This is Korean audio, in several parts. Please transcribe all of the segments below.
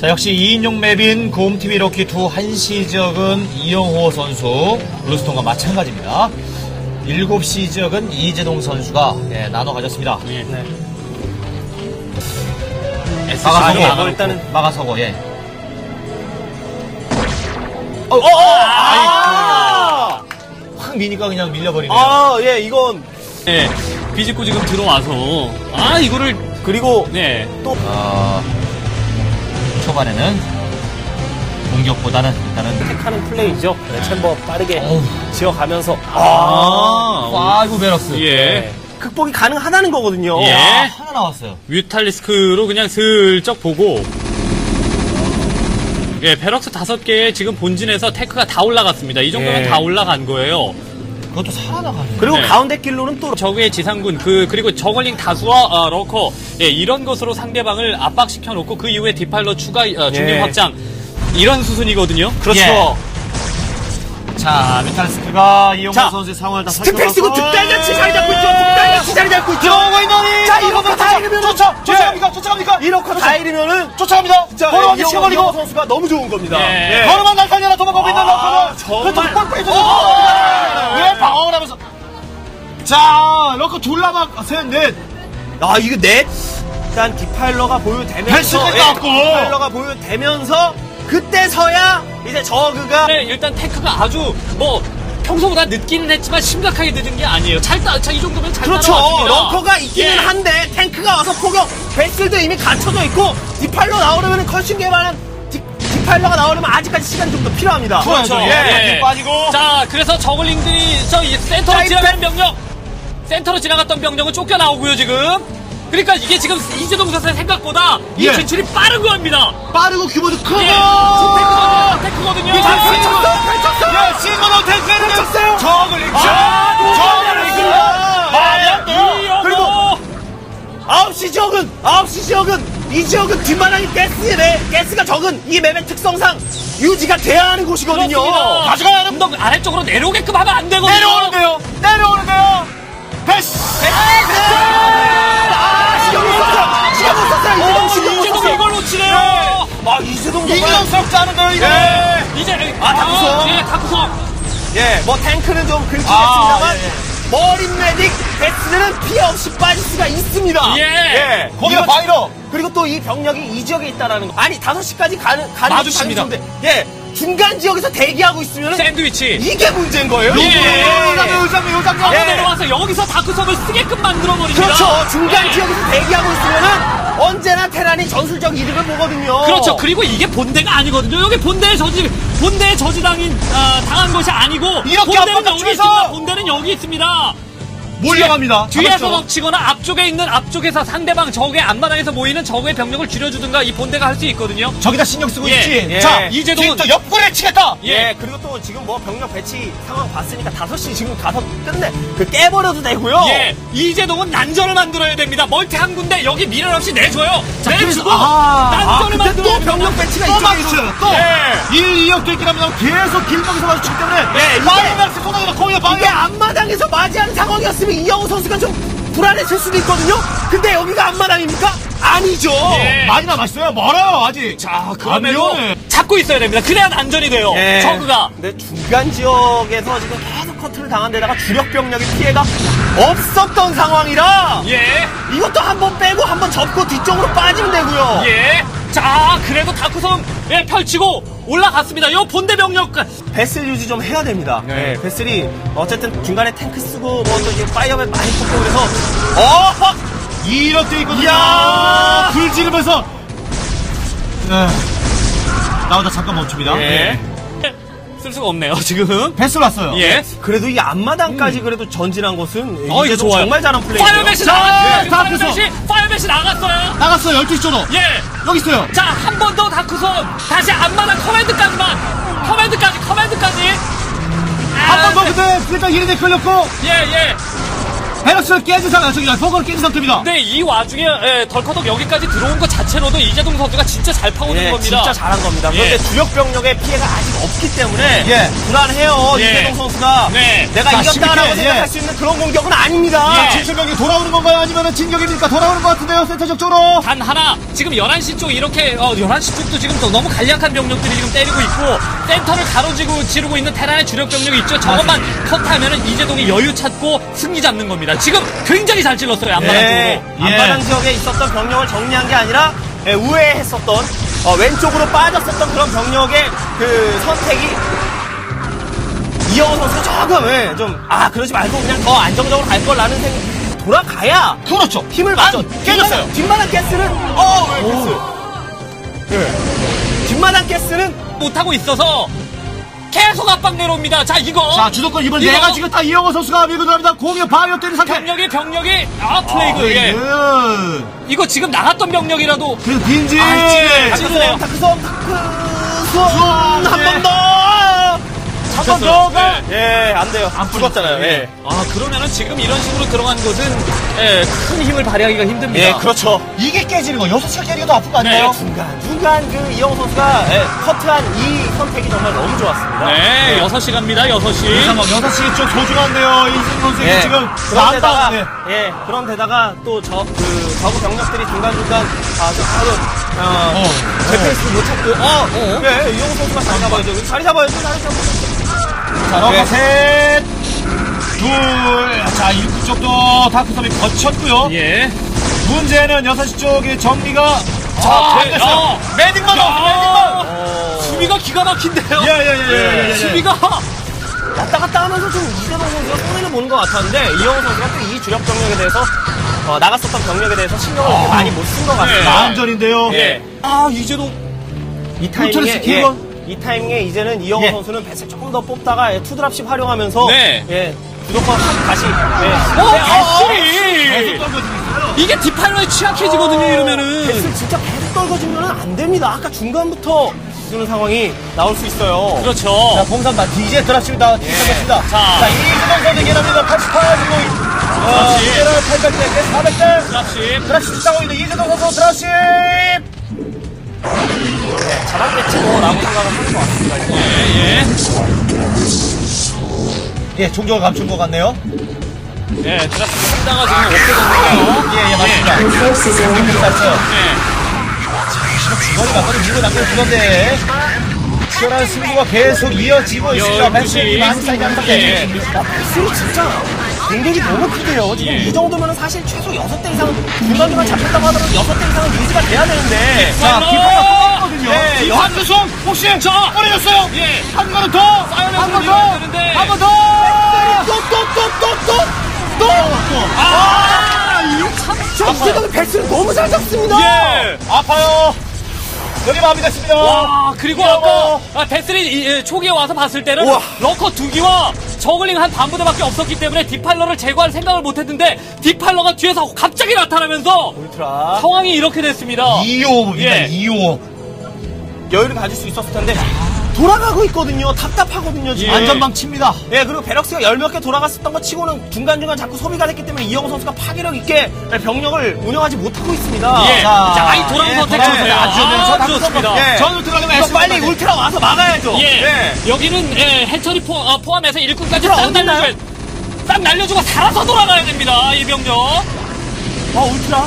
자, 역시 2인용 맵인 고음TV 럭키2 한시 지역은 이영호 선수, 블루스톤과 마찬가지입니다. 7시 지역은 이재동 선수가 예, 나눠 가졌습니다. 예. 네. 막아서고, 아, 예. 일단은- 막아서고, 예. 어, 어, 어! 아! 확 미니까 그냥 밀려버리네요. 아, 예, 이건. 네, 비집고 지금 들어와서 아 이거를 그리고 네 어, 초반에는 공격보다는 일단은 하는 플레이죠. 네, 챔버 빠르게 어우. 지어가면서. 아, 파이브 베럭스. 예. 네. 극복이 가능하다는 거거든요. 예. 아, 하나 나왔어요. 뮤탈리스크로 그냥 슬쩍 보고 예, 베럭스 다섯 개에 지금 본진에서 테크가 다 올라갔습니다. 이 정도면 예. 다 올라간 거예요. 그것도 살아나가네. 그리고 네. 가운데 길로는 또 적의 지상군 그 그리고 저걸링 다수와 어, 러커 예, 이런 것으로 상대방을 압박시켜 놓고 그 이후에 디팔러 추가 어, 중립 예. 확장 이런 수순이거든요. 그렇죠. 예. 자, 미탈스크가 이용호 자, 선수의 상황을 다 스팀팩 쓰고 득달같이 자리 잡고 있죠. 득달같이 자리 잡고 있죠. 들어오고 있노니! 자, 이러고 다 잃으면 쫓아! 쫓아갑니까? 쫓아갑니까? 이렇게 다 잃으면은 쫓아갑니다! 진짜 이영호 치워버리고! 선수가 너무 좋은 겁니다. 예. 예. 걸어만 날타냐라 도망가고 있는 아, 러커는! 정말. 쫓아! 왜 방어를 하면서. 자, 러커 둘 남아, 셋, 넷. 아, 이거 넷. 일단 디파일러가 보유되면서 헬스가 예, 나왔고. 디파일러가 보유되면서 그때서야 이제 저그가 네, 일단 테크가 아주 뭐 평소보다 늦기는 했지만 심각하게 늦은 게 아니에요. 잘 따, 자, 이 정도면 잘 그렇죠. 따라왔습니다. 런커가 있기는 예. 한데 탱크가 와서 포격. 베슬도 이미 갖춰져 있고 디파일러 나오려면 컬신 개발은 디, 디파일러가 나오려면 아직까지 시간이 좀더 필요합니다. 그렇죠. 예. 힘 빠지고. 자, 그래서 저글링들이 저 이 센터로 자, 지나가는 병력, 센터로 지나갔던 병력은 쫓겨 나오고요 지금. 그러니까 이게 지금 이재동 선수의 생각보다 이 예. 진출이 빠른 겁니다. 빠르고 규모도 크고! 예, 지금 테크거든요. 테크거든요. 펼쳤어. 예, 싱거노 탱크는 펼쳤어요. 저글링! 아, 저글링! 아, 말이 안 돼요! 이영호. 그리고 9시 지역은 9시 지역은 이 지역은 뒷마당이 가스네 가스가 적은 이 맵의 특성상 유지가 돼야 하는 곳이거든요. 그렇습니다. 가져가야 하는 너 아래쪽으로 내려오게끔 하면 안 되거든요. 내려오는데요! 내려오는데요! 패스! 아, 아, 이재동 정말. 이기동스럽지 않은데요, 이거? 예. 이제 아, 다크성. 예, 다크성. 예, 뭐 탱크는 좀 아, 긁히겠습니다만 예, 예. 머린 메딕 베스는 피해 없이 빠질 수가 있습니다. 예. 거기가 이거- 바이러! 그리고 또 이 병력이 이 지역에 있다라는 거. 아니, 5시까지 가는, 가는 가능성인데, 예, 중간 지역에서 대기하고 있으면 샌드위치. 이게 문제인 거예요. 예. 요장면, 요장면, 요장면! 예. 내려와서 여기서 다크성을 쓰게끔 만들어 버립니다. 그렇죠. 중간 예. 지역에서 대기하고 있으면은 언제나 테란이 전술적 이득을 보거든요. 그렇죠. 그리고 이게 본대가 아니거든요. 여기 본대의 저지, 본대의 저지당인, 아, 당한 것이 아니고. 이렇게 본대는 여기! 있습니다. 본대는 여기 있습니다. 몰려갑니다. 뒤에서 잡았죠? 덮치거나 앞쪽에 있는 앞쪽에서 상대방 적의 앞마당에서 모이는 적의 병력을 줄여주든가 이 본대가 할 수 있거든요. 저기다 신경 쓰고 예, 있지. 예. 자, 이재동은- 지금 또 옆구리에 치겠다! 예, 그리고 또 지금 뭐 병력 배치 상황 봤으니까 5시 지금 가서 끝내. 그 깨버려도 되고요. 예, 이재동은 난전을 만들어야 됩니다. 멀티 한 군데 여기 미련 없이 내줘요. 내주고 아, 난전을 아, 근데 만들어야 또 됩니다. 병력 배치가 또 이쪽에 망치죠. 또! 예. 1, 2역 뚫기라면 계속 길목에서 마주치기 때문에 예, 이게- 마이너스 코너가 거기가 이게 방금 앞마당에서 맞이하는 상황이었 으면 이영호 선수가 좀 불안했을 수도 있거든요. 근데 여기가 앞마당입니까? 아니죠. 예. 많이 남았어요. 멀어요, 아직. 자, 그럼에도 위험해. 잡고 있어야 됩니다. 그래야 난전이 돼요. 예. 저그가. 근데 중간 지역에서 지금 계속 커트를 당한 데다가 주력 병력의 피해가 없었던 상황이라 예, 이것도 한 번 빼고 한 번 접고 뒤쪽으로 빠지면 되고요. 예. 자, 그래도 다크성 예, 펼치고 올라갔습니다. 요 본대 병력 베슬 유지 좀 해야 됩니다. 네. 네, 베슬이 어쨌든 중간에 탱크 쓰고 뭐또 이제 파이어맨 많이 뽑고 그래서 어 이렇게 있거든요. 불 지르면서. 네. 나오다 잠깐 멈춥니다. 예. 쓸 수가 없네요, 지금. 패스 왔어요. 예. 그래도 이 앞마당까지 그래도 전진한 것은 어, 이거 이제 좋아요. 정말 잘한 플레이예요. 파이어맨이 자, 나갔어요. 예, 파이어맨이, 파이어맨이 나갔어요. 나갔어요. 12시 쪽으로. 예. 여기 있어요. 자, 한 번 더 다크손. 다시 앞마당 커맨드까지만. 커맨드까지, 커맨드까지. 한 번더 근데 일단 1인에 걸렸고. 예, 예. 베럭스를 깨진 상황, 저기 버거를 깨진 상태입니다. 근데 이 와중에 예, 덜커덕 여기까지 들어온 것 자체로도 이재동 선수가 진짜 잘 파고든 예, 겁니다. 진짜 잘한 겁니다. 그런데 예. 주력 병력의 피해가 아직 없기 때문에 예. 불안해요. 예. 이재동 선수가 네. 내가 자, 이겼다라고 12회, 생각할 예. 수 있는 그런 공격은 아닙니다. 예. 진출병이 돌아오는 건가요? 아니면 진격입니까? 돌아오는 것 같은데요, 센터적 쪽으로. 단 하나 지금 11시 쪽 이렇게 어 11시 쪽도 지금 또 너무 간략한 병력들이 지금 때리고 있고 센터를 가로지고 지르고 있는 테란의 주력 병력이 있죠. 저것만 컷하면은 이재동이 여유 찾고 승리 잡는 겁니다. 지금 굉장히 잘 찔렀어요. 앞마당 네. 쪽으로. 안마당 지역에 있었던 병력을 정리한 게 아니라 예, 우회했었던 어, 왼쪽으로 빠졌었던 그런 병력의 그 선택이 이영호 선수 조금 예, 좀아 그러지 말고 그냥 더 안정적으로 갈 걸라는 생각 돌아가야 그렇죠. 힘을 맞죠. 깨졌어요. 뒷마당 가스는 어왜 가스? 예. 뒷마당 가스는 못하고 있어서 계속 압박 내려옵니다. 자 이거 자, 주도권 이번 이거 내가 지금 딱 이영호 선수가 밀고 들어갑니다. 공격 바이오 때리는 상태. 병력이 병력이 아 플레이그 예. 그, 이거 지금 나갔던 병력이라도 그래서 빈지. 아, 찌르- 찌르네요. 다크섬 다크섬 네. 한번 더. 한번 됐어요. 더 가. 예, 안 돼요. 안 죽었잖아요. 예. 예. 아 그러면은 지금 이런 식으로 들어간 것은 예, 큰 힘을 발휘하기가 힘듭니다. 예, 그렇죠. 이게 깨지는 거. 6시간 깨지가 더 아픈 거 네, 아니에요? 중간, 중간 그 이영호 선수가 예, 커트한 이 선택이 정말 너무 좋았습니다. 네, 6시 갑니다. 6시. 잠깐만, 6시 좀 소중한데요. 이승 선수에게 예. 지금 그런 데다가, 난방. 네. 예, 그런 데다가 또 저, 그, 저그 병력들이 중간 중간, 아, 저, 바로, 어, 어. 제 페이스 못 찾고, 어, 어, 예, 이영호 선수가 자리 잡아야죠. 자리 잡아야죠, 자리 잡아야죠. 자, 네. 셋, 둘. 자, 입구 쪽도 다크섬이 거쳤고요. 예. 문제는 6시 쪽에 정리가 자, 아, 안 됐어요. 야. 매딩만 없어, 매딩만. 야, 수비가 기가 막힌데요. 예, 예, 예, 예, 예, 예. 수비가 왔다 갔다 하면서 좀 이재동 선수가 손해를 보는 것 같았는데, 이영호 선수가 또 이 주력 병력에 대해서, 어, 나갔었던 병력에 대해서 신경을 그렇게 많이 못 쓴 것 같습니다. 네. 마음전인데요. 예. 아, 이제도 이 타이밍에 예, 건? 이 타이밍에 이제는 이영호 예. 선수는 배스 조금 더 뽑다가 예, 투드랍십 활용하면서 네. 예 무조건 한- 다시 예. 어, 아, 배슬이 계속 떨궈지고 있어요. 이게 디팔러에 취약해지거든요, 이러면은. 배스 진짜 계속 떨궈지면 안 됩니다. 아까 중간부터 주는 상황이 나올 수 있어요. 그렇죠. 자, 봉산다 DJ 드랍십니다. 시작했습니다. 자. 자, 이승원 선수 계랍니다. 88, 그리고, 어, 드랍십. 이제는 800대, 400대. 드랍십. 드랍십 싸고 있는 이승원 선수 드랍십. 잘하겠지 뭐 라고 생각을 하는 것 같습니다. 예, 예. 예, 종족을 감춘 것 같네요. 예, 드랍십 상다가 지금 없어졌는데요. 예, 예, 맞습니다. The 땄어요. 예. 맞고도 밀고 남겨 두는데 치열한 승부가 계속 이어지고 있습니다. 매출이 시. 많이 쌓이지. 예. 배스이 진짜 공격이 너무 크대요. 지금 예. 이 정도면 사실 최소 6대 이상 중간중간 잡혔다고 하더라도 6대 이상은 유지가 돼야 되는데 자. 네, 네, 여- 한두성 혹시 자, 꺼내줬어요. 예. 한 번은 더. 한 번 더. 한 번 더. 또, 또, 또, 또, 또. 또. 아! 저 이재동이 배스를 너무 잘 잡습니다. 예. 아파요. 여기 마음이 됐습니다. 와 그리고 아까 아, 베슬이 이, 예, 초기에 와서 봤을 때는 우와. 러커 두 기와 저글링 한 반부대밖에 없었기 때문에 디팔러를 제거할 생각을 못했는데 디팔러가 뒤에서 갑자기 나타나면서 울트라 상황이 이렇게 됐습니다. 2호입니다. 예. 2호. 여유를 가질 수 있었을 텐데 돌아가고 있거든요. 답답하거든요 지금. 예. 안전망 칩니다. 예, 그리고 베럭스가 열 몇 개 돌아갔었던 것 치고는 중간중간 자꾸 소비가 됐기 때문에 이영호 선수가 파괴력 있게 병력을 운영하지 못하고 있습니다. 예. 자, 자, 아이 돌아온 예, 선택. 좋으세요. 아주 당구 좋습니다. 예. 저는 들어가면 이거 빨리. 울트라 와서 막아야죠. 예. 여기는 예, 해처리 포, 어, 포함해서 일꾼까지 싹? 날려주고 싹 날려주고 살아서 돌아가야 됩니다. 이 병력. 아, 울트라.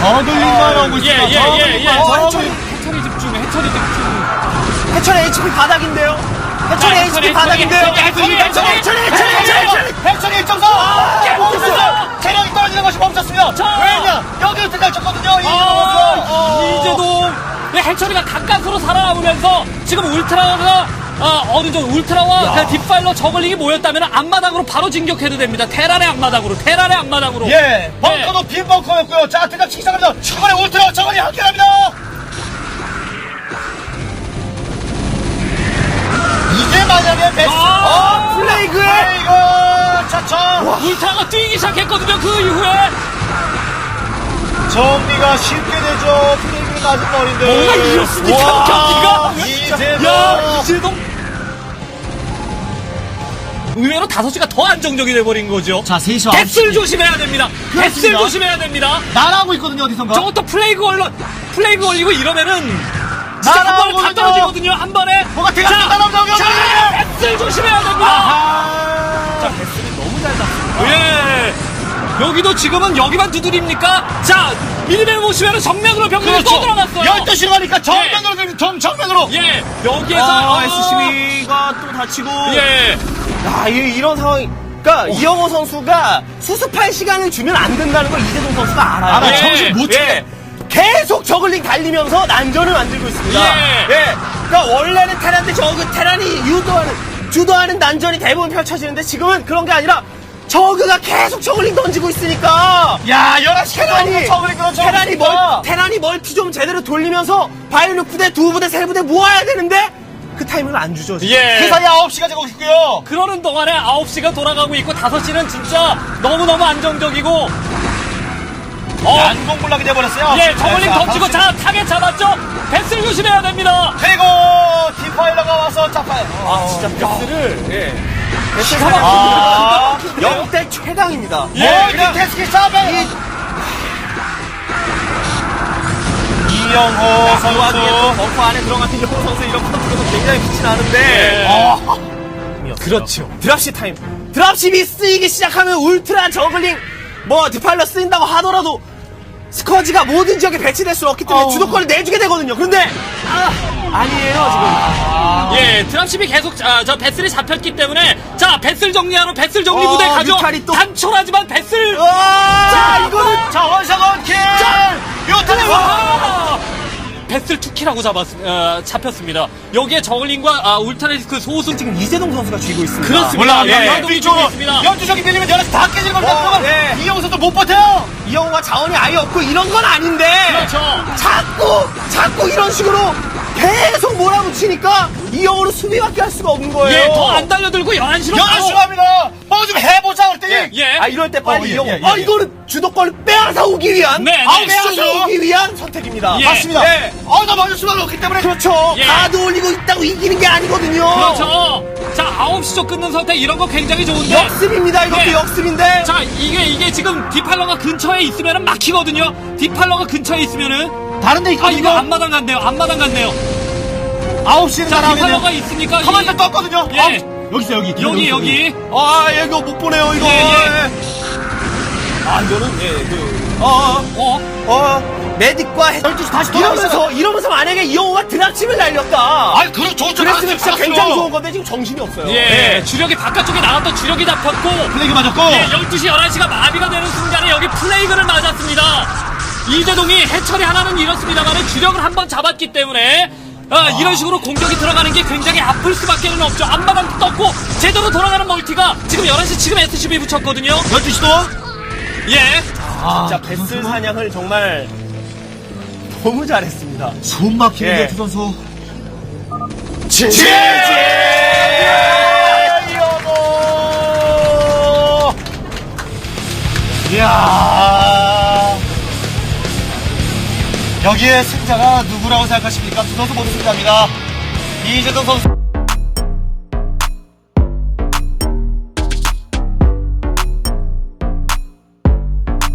저글링만 하고 예, 있습니다. 예, 예, 예. 저글링. 해처리 집중, 해처리 집중. 해철의 HP 바닥인데요. 해철의 자, HP 바닥인데요. 해철의 해철의 해철의 해철의 해철의 백천이 1.4! 멈췄어! 체력이 떨어지는 것이 멈췄습니다! 자! 왜냐? 아, 이재동 이재동 네, 해철이가 가까스로 살아남으면서 지금 울트라가 아, 어느 정도 울트라와 그 딥파일러 저글링이 모였다면 앞마당으로 바로 진격해도 됩니다. 테란의 앞마당으로, 테란의 앞마당으로. 예, 벙커도 빈 벙커였고요. 자, 치기 시작합니다. 이번에 울트라 저글이 함께합니다! 만약에 베스트, 아, 플레이그에 플레이그! 차차! 울트라가 뛰기 시작했거든요. 그 이후에 정리가 쉽게 되죠. 플레이그 맞은 머리인데. 뭔가 이렇습니까? 와, 경기가? 이재동! 야 이재동 의외로 5시가 더 안정적이 돼버린 거죠. 자, 3시 뱃슬 조심해야 됩니다. 그렇습니다. 조심해야 됩니다. 날아오고 있거든요, 어디선가. 저것도 플레이그 걸려, 플레이그 걸리고 이러면은 진짜 한 번에 다. 떨어지거든요. 한 번에. 뭐가 대가 자, 날아오죠, 자, 뱃슬 조심해야 됩니다. 자, 베스는 너무 잘 잡습니다. 예. 여기도 지금은 여기만 두드립니까? 자, 미리를 보시면 정면으로 병력이 또 들어갔어요. 12시로 가니까 정면으로, 네. 정, 정면으로. 예, 여기에서 아, 어, SCB가 또 다치고. 예, 야, 이, 이런 상황이. 그러니까 이영호 선수가 수습할 시간을 주면 안 된다는 걸 이재동 선수가 알아요. 알아, 예. 정신 못 차려. 예. 계속 저글링 달리면서 난전을 만들고 있습니다. 예. 그러니까 원래는 테란데 저그 테란이 유도하는 주도하는 난전이 대부분 펼쳐지는데 지금은 그런 게 아니라 저그가 계속 저글링 던지고 있으니까 야, 11시 테란이 저글링 그런 테란이 멀 테란이 멀티 좀 제대로 돌리면서 바이올린 부대 두 부대 세 부대 모아야 되는데 그 타이밍을 안 주죠. 지금. 예. 그 사이에 9시가 되고 있고요. 그러는 동안에 9시가 돌아가고 있고 5시는 진짜 너무너무 안정적이고 어, 난공불락이 돼버렸어요. 예, 저글링 자, 던지고. 자, 타겟 잡았죠? 뱃슬 조심해야 됩니다. 그리고 디파일러가 와서 잡아요. 아 진짜 베스를 예. 베스 기가 아, 역대 최강입니다. 예, 그냥 테스키 잡아요. 이영호 또 선수. 버프 안에 들어가는 이영호 선수 이런 컨트롤도 굉장히 빛이 나는데 어, 그렇죠. 드랍시 타임. 드랍십이 쓰이기 시작하면 울트라 저글링 뭐 디팔러 쓰인다고 하더라도 스커지가 모든 지역에 배치될 수 없기 때문에 어. 주도권을 내주게 되거든요. 그런데 아, 아니에요 예, 드랍십이 계속 아, 저 뱃슬이 잡혔기 때문에 자, 뱃슬 정리하러 뱃슬 정리 어, 부대 가죠. 뮤탈이 또- 단촐하지만 지금. 와 이거는 자, 원샷 원킬! 요트리 아! 뱃슬 투키라고 잡았, 어, 잡혔습니다. 여기에 저글링과 아, 울트라리스크 소수 지금 이재동 선수가 쥐고 있습니다. 그렇습니다. 몰라, 예, 예, 뒤쪽으로. 12쪽이 밀리면 11시 다 깨지는 겁니다. 어, 그러면 네. 이영호 선수 못 버텨요. 이영호가 자원이 아예 없고 이런 건 아닌데 그렇죠. 자꾸 자꾸 이런 식으로 계속 몰아붙이니까 이영호는 수비밖에 할 수가 없는 거예요. 예, 더 안 달려들고 11시로 11시 갑니다. 뭐 좀 해보자, 그랬더니. 예. 예. 아 이럴 때 빨리 어, 예, 이영호. 예, 예, 아 예. 이거는 주도권을 빼앗아 오기 위한. 네, 아 네, 빼앗아 시죠. 오기 위한 선택입니다. 예. 맞습니다. 예. 아, 나 맞을 수가 없기 때문에. 그렇죠. 예. 가드 올리고 있다고 이기는 게 아니거든요. 그렇죠. 자, 9시 쪽 끊는 선택 이런 거 굉장히 좋은데. 역습입니다. 이것도 예. 역습인데. 자, 이게, 이게 지금 디팔러가 근처에 있으면은 막히거든요. 디팔러가 근처에 있으면은. 다른데 아, 있거든요. 이거 앞마당 갔네요. 앞마당 갔네요. 9시는 자, 디팔러가 날아오겠네요. 있으니까. 이- 가만히 떴거든요. 예. 아홉 시. 여기 있어, 여기. 여기, 여기. 아 이거 못 보내요 이거. 예, 예. 아 이거는 예그 어. 어? 어, 메딕과 해... 12시 다시 이러면서, 돌아왔어요. 이러면서 만약에 이영호가 드랍칩을 날렸다. 아니, 그럼 저, 저, 그랬으면 진짜 굉장히 좋은 건데 지금 정신이 없어요. 예. 주력이 바깥쪽에 나갔던 주력이 잡혔고. 플레이그 맞았고. 예, 12시, 11시가 마비가 되는 순간에 여기 플레이그를 맞았습니다. 이재동이 해처리 하나는 잃었습니다만 주력을 한 번 잡았기 때문에 아, 이런 식으로 공격이 들어가는 게 굉장히 아플 수밖에는 없죠. 앞마당 떴고 제대로 돌아가는 멀티가 지금 11시 지금 SCB 붙였거든요. 12시도. 예. 아, 진짜 베스 사냥을 정말 너무 잘했습니다. 숨 막히는데, 예. 두 선수. 지 지! 이영호! 이야. 여기에 승자가 누구라고 생각하십니까? 두 선수 모두 승자입니다. 이재동 선수.